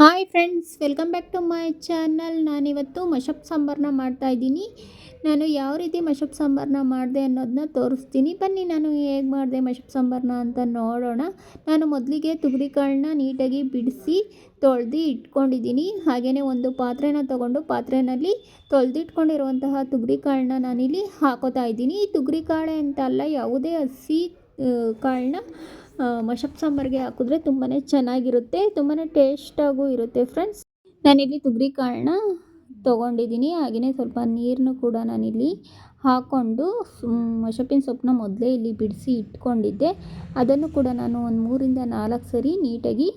Hi friends welcome back to my channel ನಾನಿವತ್ತು ಮಶಪ್ ಸಾಂಬಾರನ್ನ ಮಾಡ್ತಾಯಿದ್ದೀನಿ ನಾನು ಯಾವ ರೀತಿ ಮಶಪ್ ಸಾಂಬಾರನ್ನ ಮಾಡಿದೆ ಅನ್ನೋದನ್ನ ತೋರಿಸ್ತೀನಿ. ಬನ್ನಿ, ನಾನು ಹೇಗೆ ಮಾಡಿದೆ ಮಶಪ್ ಸಾಂಬಾರನ್ನ ಅಂತ ನೋಡೋಣ. ನಾನು ಮೊದಲಿಗೆ ಕಾಳನ್ನ ನೀಟಾಗಿ ಬಿಡಿಸಿ ತೊಳೆದು ಇಟ್ಕೊಂಡಿದ್ದೀನಿ. ಹಾಗೆಯೇ ಒಂದು ಪಾತ್ರೆನ ತೊಗೊಂಡು ಪಾತ್ರೆಯಲ್ಲಿ ತೊಳೆದಿಟ್ಕೊಂಡಿರುವಂತಹ ಕಾಳನ್ನ ನಾನಿಲ್ಲಿ ಹಾಕೋತಾ ಇದ್ದೀನಿ. ಈ ಕಾಳೆ ಅಂತ ಅಲ್ಲ, ಯಾವುದೇ ಹಸಿ ಕಾಳನ್ನ ಮಶಪ್ ಸಾಂಬಾರಿಗೆ ಹಾಕಿದ್ರೆ ತುಂಬಾ ಚೆನ್ನಾಗಿರುತ್ತೆ ತುಂಬಾ ಟೇಸ್ಟಾಗೂ ಇರುತ್ತೆ ಫ್ರೆಂಡ್ಸ್ ನಾನಿಲ್ಲಿ ತುಗ್ರಿ ಕಾಳನ್ನ ತೊಗೊಂಡಿದ್ದೀನಿ ಹಾಗೆಯೇ ಸ್ವಲ್ಪ ನೀರನ್ನು ಕೂಡ ನಾನಿಲ್ಲಿ ಹಾಕ್ಕೊಂಡು ಮಶಪಿನ ಸೊಪ್ಪನ್ನ ಮೊದಲೇ ಇಲ್ಲಿ ಬಿಡಿಸಿ ಇಟ್ಕೊಂಡಿದ್ದೆ. ಅದನ್ನು ಕೂಡ ನಾನು ಒಂದು ಮೂರಿಂದ ನಾಲ್ಕು ಸರಿ ನೀಟಾಗಿ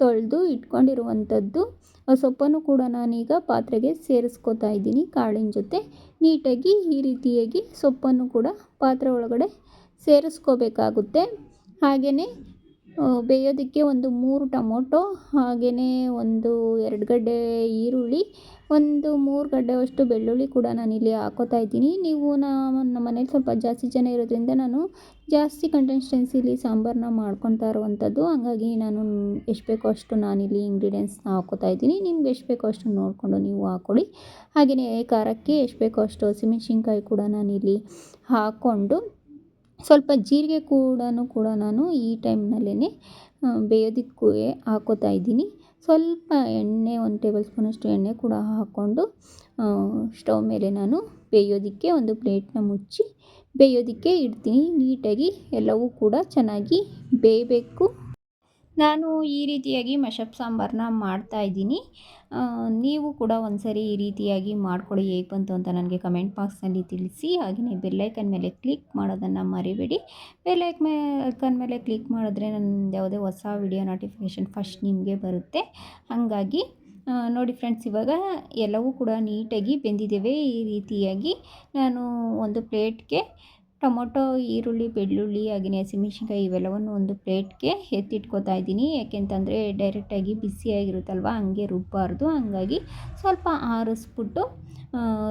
ತೊಳೆದು ಇಟ್ಕೊಂಡಿರುವಂಥದ್ದು ಸೊಪ್ಪನ್ನು ಕೂಡ ನಾನೀಗ ಪಾತ್ರೆಗೆ ಸೇರಿಸ್ಕೊತಾ ಇದ್ದೀನಿ ಕಾಳಿನ ಜೊತೆ. ನೀಟಾಗಿ ಈ ರೀತಿಯಾಗಿ ಸೊಪ್ಪನ್ನು ಕೂಡ ಪಾತ್ರೆ ಒಳಗಡೆ ಸೇರಿಸ್ಕೋಬೇಕಾಗುತ್ತೆ. ಹಾಗೆಯೇ ಬೇಯೋದಕ್ಕೆ ಒಂದು ಮೂರು ಟೊಮೊಟೊ, ಹಾಗೆಯೇ ಒಂದು ಎರಡು ಗಡ್ಡೆ ಈರುಳ್ಳಿ, ಒಂದು ಮೂರು ಗಡ್ಡೆಯಷ್ಟು ಬೆಳ್ಳುಳ್ಳಿ ಕೂಡ ನಾನಿಲ್ಲಿ ಹಾಕೋತಾ ಇದ್ದೀನಿ. ನೀವು ನಮ್ಮ ಮನೇಲಿ ಸ್ವಲ್ಪ ಜಾಸ್ತಿ ಜನ ಇರೋದ್ರಿಂದ ನಾನು ಜಾಸ್ತಿ ಕಂಟೆನ್ಸ್ಟೆನ್ಸಿಲಿ ಸಾಂಬಾರನ್ನ ಮಾಡ್ಕೊತಾ ಇರುವಂಥದ್ದು. ಹಾಗಾಗಿ ನಾನು ಎಷ್ಟು ಬೇಕೋ ಅಷ್ಟು ನಾನಿಲ್ಲಿ ಇಂಗ್ರೀಡಿಯೆಂಟ್ಸ್ನ ಹಾಕೋತಾ ಇದ್ದೀನಿ. ನಿಮ್ಗೆ ಎಷ್ಟು ಬೇಕೋ ಅಷ್ಟು ನೋಡಿಕೊಂಡು ನೀವು ಹಾಕ್ಕೊಳ್ಳಿ ಹಾಗೆಯೇ ಖಾರಕ್ಕೆ ಎಷ್ಟು ಬೇಕೋ ಅಷ್ಟು ಹಸಿಮೆಣ್ಸಿನ್ಕಾಯಿ ಕೂಡ ನಾನಿಲ್ಲಿ ಹಾಕ್ಕೊಂಡು ಸ್ವಲ್ಪ ಜೀರಿಗೆ ಕೂಡ ಕೂಡ ನಾನು ಈ ಟೈಮ್ನಲ್ಲೇ ಬೇಯೋದಕ್ಕೂ ಹಾಕೋತಾ ಇದ್ದೀನಿ. ಸ್ವಲ್ಪ ಎಣ್ಣೆ, ಒಂದು ಟೇಬಲ್ ಸ್ಪೂನಷ್ಟು ಎಣ್ಣೆ ಕೂಡ ಹಾಕ್ಕೊಂಡು ಸ್ಟವ್ ಮೇಲೆ ನಾನು ಬೇಯೋದಕ್ಕೆ ಒಂದು ಪ್ಲೇಟ್ನ ಮುಚ್ಚಿ, ಬೇಯೋದಕ್ಕೆ ಇಡ್ತೀನಿ. ನೀಟಾಗಿ ಎಲ್ಲವೂ ಕೂಡ ಚೆನ್ನಾಗಿ ಬೇಯಬೇಕು. ನಾನು ಈ ರೀತಿಯಾಗಿ ಮಶಪ್ ಸಾಂಬಾರನ್ನ ಮಾಡ್ತಾಯಿದ್ದೀನಿ ನೀವು ಕೂಡ ಒಂದ್ಸರಿ ಈ ರೀತಿಯಾಗಿ ಮಾಡ್ಕೊಳ್ಳಿ, ಹೇಗೆ ಬಂತು ಅಂತ ನನಗೆ ಕಮೆಂಟ್ ಬಾಕ್ಸ್ನಲ್ಲಿ ತಿಳಿಸಿ. ಹಾಗೆಯೇ ಬೆಲ್ಲೈಕನ್ ಮೇಲೆ ಕ್ಲಿಕ್ ಮಾಡೋದನ್ನು ಮರಿಬೇಡಿ. ಬೆಲ್ಲೈಕ್ ಮೇಲ್ಕನ್ ಮೇಲೆ ಕ್ಲಿಕ್ ಮಾಡಿದ್ರೆ ನನ್ನ ಯಾವುದೇ ಹೊಸ ವಿಡಿಯೋ ನೋಟಿಫಿಕೇಷನ್ ಫಸ್ಟ್ ನಿಮಗೆ ಬರುತ್ತೆ. ಹಾಗಾಗಿ ನೋಡಿ ಫ್ರೆಂಡ್ಸ್ ಇವಾಗ ಎಲ್ಲವೂ ಕೂಡ ನೀಟಾಗಿ ಬೆಂದಿದ್ದೇವೆ. ಈ ರೀತಿಯಾಗಿ ನಾನು ಒಂದು ಪ್ಲೇಟ್ಗೆ ಟೊಮೊಟೊ, ಈರುಳ್ಳಿ, ಬೆಳ್ಳುಳ್ಳಿ ಹಾಗೆಯೇ ಹಸಿಮೆಣ್ಸಿನ್ಕಾಯಿ ಇವೆಲ್ಲವನ್ನು ಒಂದು ಪ್ಲೇಟ್ಗೆ ಎತ್ತಿಟ್ಕೋತಾ ಇದ್ದೀನಿ. ಯಾಕೆಂತಂದರೆ ಡೈರೆಕ್ಟಾಗಿ ಬಿಸಿಯಾಗಿರುತ್ತಲ್ವ? ಹಂಗೆ ರುಬ್ಬಾರ್ದು. ಹಂಗಾಗಿ ಸ್ವಲ್ಪ ಆರಿಸ್ಬಿಟ್ಟು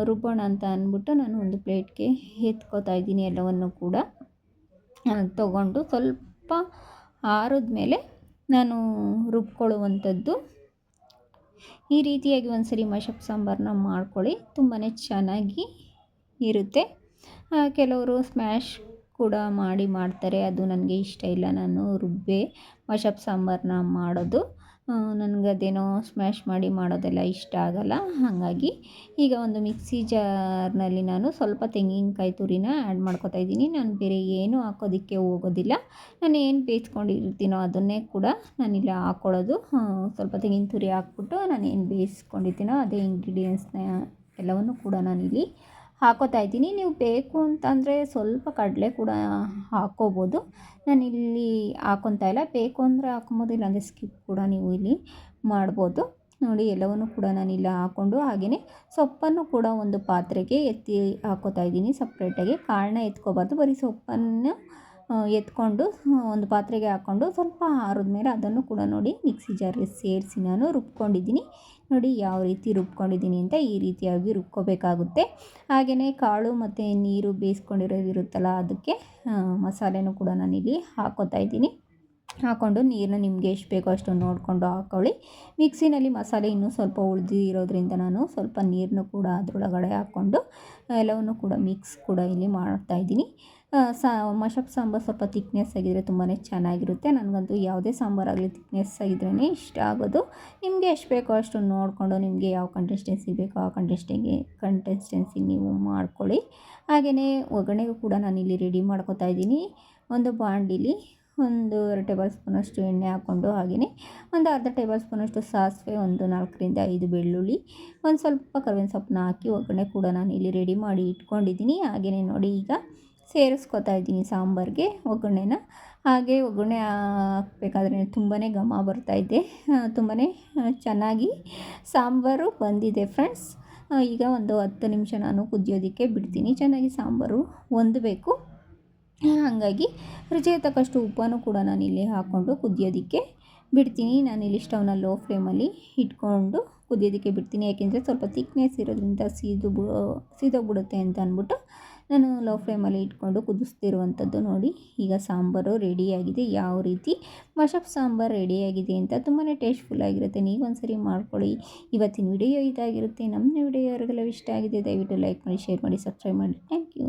ರುಬ್ಬೋಣ ಅಂತ ಅಂದ್ಬಿಟ್ಟು ನಾನು ಒಂದು ಪ್ಲೇಟ್ಗೆ ಎತ್ಕೋತಾ ಇದ್ದೀನಿ ಎಲ್ಲವನ್ನು ಕೂಡ. ತಗೊಂಡು ಸ್ವಲ್ಪ ಆರಿದ್ಮೇಲೆ ನಾನು ರುಬ್ಕೊಳ್ಳುವಂಥದ್ದು. ಈ ರೀತಿಯಾಗಿ ಒಂದು ಸರಿ ಮಶಪ್ ಸಾಂಬಾರನ್ನ ಮಾಡ್ಕೊಳ್ಳಿ. ತುಂಬಾ ಚೆನ್ನಾಗಿ ಇರುತ್ತೆ. ಕೆಲವರು ಸ್ಮ್ಯಾಶ್ ಕೂಡ ಮಾಡಿ ಮಾಡ್ತಾರೆ. ಅದು ನನಗೆ ಇಷ್ಟ ಇಲ್ಲ. ನಾನು ರುಬ್ಬೆ ಮಶಪ್ ಸಾಂಬಾರನ್ನ ಮಾಡೋದು. ನನಗೆ ಅದೇನೋ ಸ್ಮ್ಯಾಶ್ ಮಾಡಿ ಮಾಡೋದೆಲ್ಲ ಇಷ್ಟ ಆಗಲ್ಲ. ಹಾಗಾಗಿ ಈಗ ಒಂದು ಮಿಕ್ಸಿ ಜಾರ್ನಲ್ಲಿ ನಾನು ಸ್ವಲ್ಪ ತೆಂಗಿನಕಾಯಿ ತುರಿನ ಆ್ಯಡ್ ಮಾಡ್ಕೊತಾ ಇದ್ದೀನಿ. ನಾನು ಬೇರೆ ಏನು ಹಾಕೋದಕ್ಕೆ ಹೋಗೋದಿಲ್ಲ. ನಾನು ಏನು ಬೇಯಿಸ್ಕೊಂಡಿರ್ತೀನೋ ಅದನ್ನೇ ಕೂಡ ನಾನಿಲ್ಲಿ ಹಾಕ್ಕೊಳ್ಳೋದು ಸ್ವಲ್ಪ ತೆಂಗಿನ ತುರಿ ಹಾಕ್ಬಿಟ್ಟು ನಾನು ಏನು ಬೇಯಿಸ್ಕೊಂಡಿರ್ತೀನೋ ಅದೇ ಇಂಗ್ರೀಡಿಯೆಂಟ್ಸ್ನ ಎಲ್ಲವನ್ನು ಕೂಡ ನಾನಿಲ್ಲಿ ಹಾಕೋತಾ ಇದ್ದೀನಿ. ನೀವು ಬೇಕು ಅಂತಂದರೆ ಸ್ವಲ್ಪ ಕಡಲೆ ಕೂಡ ಹಾಕ್ಕೋಬೋದು ನಾನಿಲ್ಲಿ ಹಾಕೊತಾ ಇಲ್ಲ. ಬೇಕು ಅಂದರೆ ಹಾಕೊಬೋದು, ಇಲ್ಲಾಂದರೆ ಸ್ಕಿಪ್ ಕೂಡ ನೀವು ಇಲ್ಲಿ ಮಾಡ್ಬೋದು. ನೋಡಿ, ಎಲ್ಲವನ್ನು ಕೂಡ ನಾನು ಇಲ್ಲ ಹಾಕ್ಕೊಂಡು ಹಾಗೆಯೇ ಸೊಪ್ಪನ್ನು ಕೂಡ ಒಂದು ಪಾತ್ರೆಗೆ ಎತ್ತಿ ಹಾಕೋತಾ ಇದ್ದೀನಿ ಸಪ್ರೇಟಾಗಿ. ಕಾಳನ್ನ ಎತ್ಕೋಬಾರ್ದು. ಬರೀ ಸೊಪ್ಪನ್ನು ಎತ್ಕೊಂಡು ಒಂದು ಪಾತ್ರೆಗೆ ಹಾಕ್ಕೊಂಡು ಸ್ವಲ್ಪ ಆರಿದ್ಮೇಲೆ ಅದನ್ನು ಕೂಡ ನೋಡಿ ಮಿಕ್ಸಿ ಜಾರಿಗೆ ಸೇರಿಸಿ ನಾನು ರುಬ್ಕೊಂಡಿದ್ದೀನಿ. ನೋಡಿ ಯಾವ ರೀತಿ ರುಬ್ಕೊಂಡಿದ್ದೀನಿ ಅಂತ ಈ ರೀತಿಯಾಗಿ ರುಬ್ಕೋಬೇಕಾಗುತ್ತೆ. ಹಾಗೆಯೇ ಕಾಳು ಮತ್ತು ನೀರು ಬೇಯಿಸ್ಕೊಂಡಿರೋದಿರುತ್ತಲ್ಲ ಅದಕ್ಕೆ ಮಸಾಲೆನೂ ಕೂಡ ನಾನಿಲ್ಲಿ ಹಾಕೋತಾ ಇದ್ದೀನಿ. ಹಾಕ್ಕೊಂಡು ನೀರನ್ನ ನಿಮಗೆ ಎಷ್ಟು ಬೇಕೋ ಅಷ್ಟು ನೋಡಿಕೊಂಡು ಹಾಕ್ಕೊಳ್ಳಿ ಮಿಕ್ಸಿನಲ್ಲಿ ಮಸಾಲೆ ಇನ್ನೂ ಸ್ವಲ್ಪ ಉಳಿದಿರೋದ್ರಿಂದ ನಾನು ಸ್ವಲ್ಪ ನೀರನ್ನು ಕೂಡ ಅದರೊಳಗಡೆ ಹಾಕ್ಕೊಂಡು ಎಲ್ಲವನ್ನು ಕೂಡ ಮಿಕ್ಸ್ ಕೂಡ ಇಲ್ಲಿ ಮಾಡ್ತಾಯಿದ್ದೀನಿ ಸಾ, ಮಶಪ್ ಸಾಂಬಾರು ಸ್ವಲ್ಪ ತಿಕ್ನೆಸ್ ಆಗಿದ್ರೆ ತುಂಬಾ ಚೆನ್ನಾಗಿರುತ್ತೆ. ನನಗಂತೂ ಯಾವುದೇ ಸಾಂಬಾರಾಗಲಿ ತಿಕ್ನೆಸ್ ಆಗಿದ್ರೇ ಇಷ್ಟ ಆಗೋದು. ನಿಮಗೆ ಎಷ್ಟು ಬೇಕೋ ಅಷ್ಟು ನೋಡಿಕೊಂಡು ನಿಮಗೆ ಯಾವ ಕಂಟೆಸ್ಟೆನ್ಸಿ ಬೇಕೋ ಆ ಕಂಟೆಸ್ಟೆಗೆ ಕಂಟೆಸ್ಟೆನ್ಸಿ ನೀವು ಮಾಡ್ಕೊಳ್ಳಿ. ಹಾಗೆಯೇ ಒಗ್ಗರಣೆಗೂ ಕೂಡ ನಾನು ಇಲ್ಲಿ ರೆಡಿ ಮಾಡ್ಕೊತಾ ಇದ್ದೀನಿ. ಒಂದು ಬಾಂಡಿಲಿ ಒಂದು ಟೇಬಲ್ ಸ್ಪೂನಷ್ಟು ಎಣ್ಣೆ ಹಾಕ್ಕೊಂಡು ಹಾಗೆಯೇ ಒಂದು ಅರ್ಧ ಟೇಬಲ್ ಸ್ಪೂನಷ್ಟು ಸಾಸಿವೆ, ಒಂದು ನಾಲ್ಕರಿಂದ ಐದು ಬೆಳ್ಳುಳ್ಳಿ, ಒಂದು ಸ್ವಲ್ಪ ಕರ್ಬೇವಿನ ಸೊಪ್ಪನ್ನ ಹಾಕಿ ಒಗ್ಗರಣೆ ಕೂಡ ನಾನು ಇಲ್ಲಿ ರೆಡಿ ಮಾಡಿ ಇಟ್ಕೊಂಡಿದ್ದೀನಿ. ಹಾಗೆಯೇ ನೋಡಿ ಈಗ ಸೇರಿಸ್ಕೊತಾ ಇದ್ದೀನಿ ಸಾಂಬಾರಿಗೆ ಒಗ್ಗರಣೆನ. ಹಾಗೆ ಒಗ್ಗರಣೆ ಹಾಕಬೇಕಾದ್ರೆ ತುಂಬಾ ಘಮ ಬರ್ತಾಯಿದೆ ತುಂಬಾ ಚೆನ್ನಾಗಿ ಸಾಂಬಾರು ಬಂದಿದೆ ಫ್ರೆಂಡ್ಸ್. ಈಗ ಒಂದು ಹತ್ತು ನಿಮಿಷ ನಾನು ಕುದಿಯೋದಕ್ಕೆ ಬಿಡ್ತೀನಿ. ಚೆನ್ನಾಗಿ ಸಾಂಬಾರು ಹೊಂದಬೇಕು ಹಾಗಾಗಿ ರುಚಿಗೆ ತಕ್ಕಷ್ಟು ಉಪ್ಪನ್ನು ಕೂಡ ನಾನು ಇಲ್ಲಿ ಹಾಕ್ಕೊಂಡು ಕುದಿಯೋದಕ್ಕೆ ಬಿಡ್ತೀನಿ. ನಾನು ಇಲ್ಲಿ ಸ್ಟವ್ನ ಲೋ ಫ್ಲೇಮಲ್ಲಿ ಇಟ್ಕೊಂಡು ಕುದಿಯೋದಕ್ಕೆ ಬಿಡ್ತೀನಿ. ಯಾಕೆಂದರೆ ಸ್ವಲ್ಪ ತಿಕ್ನೆಸ್ ಇರೋದ್ರಿಂದ ಸೀದು ಸೀದೋಗ್ಬಿಡುತ್ತೆ ಅಂತ ಅಂದ್ಬಿಟ್ಟು ನಾನು ಲೋ ಫ್ಲೇಮಲ್ಲಿ ಇಟ್ಕೊಂಡು ಕುದಿಸ್ತಿರುವಂಥದ್ದು ನೋಡಿ. ಈಗ ಸಾಂಬಾರು ರೆಡಿಯಾಗಿದೆ. ಯಾವ ರೀತಿ? ಮಶಪ್ ಸಾಂಬಾರು ರೆಡಿಯಾಗಿದೆ ಅಂತ ತುಂಬಾ ನೀವು ಒಂದ್ಸರಿ ಮಾಡ್ಕೊಳ್ಳಿ. ಇವತ್ತಿನ ವಿಡಿಯೋ ಇದಾಗಿರುತ್ತೆ. ನಮ್ಮ ವಿಡಿಯೋ ಯಾರಿಗೆಲ್ಲ ಇಷ್ಟ ಆಗಿದೆ ದಯವಿಟ್ಟು ಲೈಕ್ ಮಾಡಿ, ಶೇರ್ ಮಾಡಿ, ಸಬ್ಸ್ಕ್ರೈಬ್ ಮಾಡಿ. Thank you.